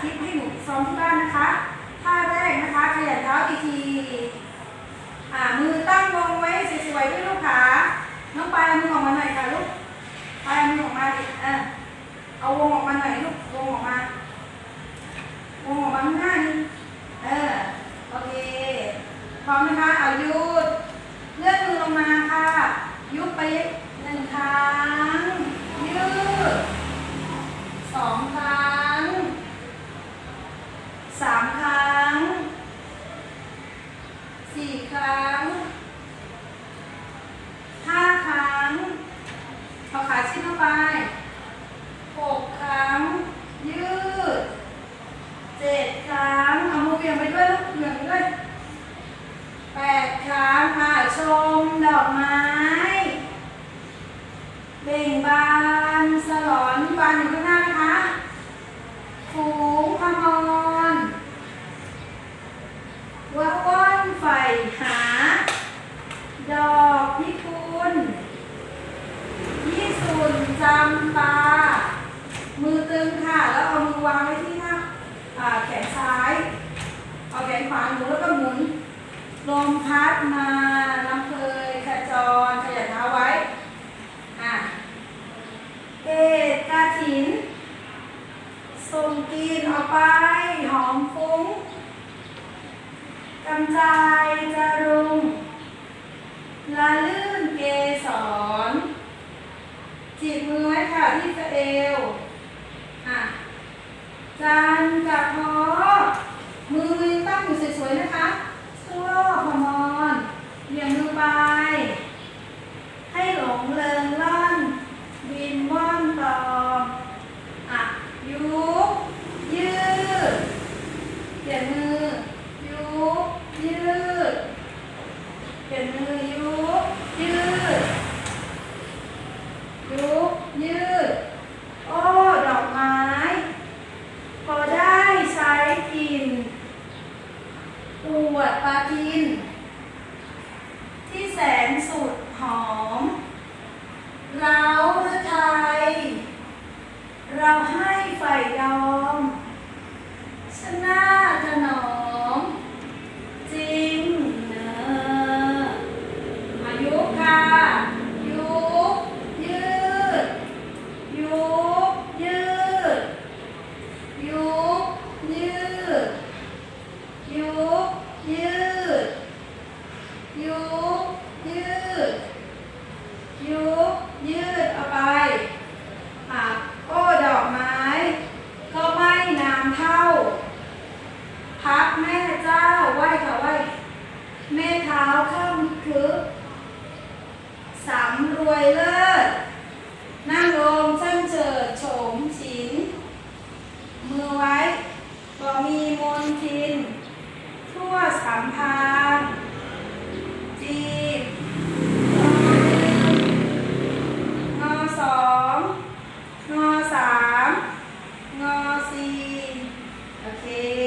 คลิปให้หนูซ้อมที่บ้านนะคะท่าแรกนะคะขยับเท้าอีกทีอ่ามือตั้งวงไว้สวยๆด้วยลูกขาน้องปลายเอามือออกมาหน่อยค่ะลูกปลายเอามือออกมาดิเออเอาวงออกมาหน่อยลูกวงออกมาวงออกมาข้างหน้านี่เออโอเคพร้อมนะคะเอายุดเลื่อนมือลงมาค่ะ ยุบไปหนึ่งครั้งยืด สองครั้งสามครั้งสี่ครั้งห้าครั้งเอาขา ชิดเข้าไปหกครั้ง ยืดเจ็ดครั้ง เอามือเบี่ยงไปด้วยลูกเบี่ยงไปด้วยแปดครั้งค่ะชมดอกไม้ เบ่งบานสลอนบานอยู่ข้างหน้านะคะฝูงพมรว่าว่อนไฟหา ดอกพิกุลยี่สุนจำปา มือตึงค่ะ แล้วเอามือวางไว้ที่หน้าอ่าแขนซ้าย เอาแขนขวาหนูแล้วก็หมุน ลมพัดมาลำเพยขจรขยับเท้าไว้ อะ เอกกาถินส่งกินออกไปหอมฟุ้งกำจายจารุงละลื่นเกสรจีบมือไว้ค่ะที่เอว อะจันกับพอยังตั้งอยู่สวยๆนะคะสโลพมอนเบี่ยงมือไป ให้หลงเริงล่อน บินว่อนตอมอะยุบยืดเปลี่ยนมือ ยุบยืดเปลี่ยนมือ ยุบยืด ยุบยืด โอ้ ดอกไม้ พอได้ใช้กิน ปวดปลาทิน ที่แสนสุดหอม เราพระไทย เราให้ไฟดอม ชนะถนอม จริงเนออายุค่ะยุบยืด ยุบยืด ยุบยืด ยุบยืด ยุบยืด ยุบยืดเอาไปหักโอ้ดอกไม้ ก็ไม่นามเท่า พักแม่เจ้าไหวค่ะไหวแม่เท้าเข้ามคือสำรวยเลิ Okay.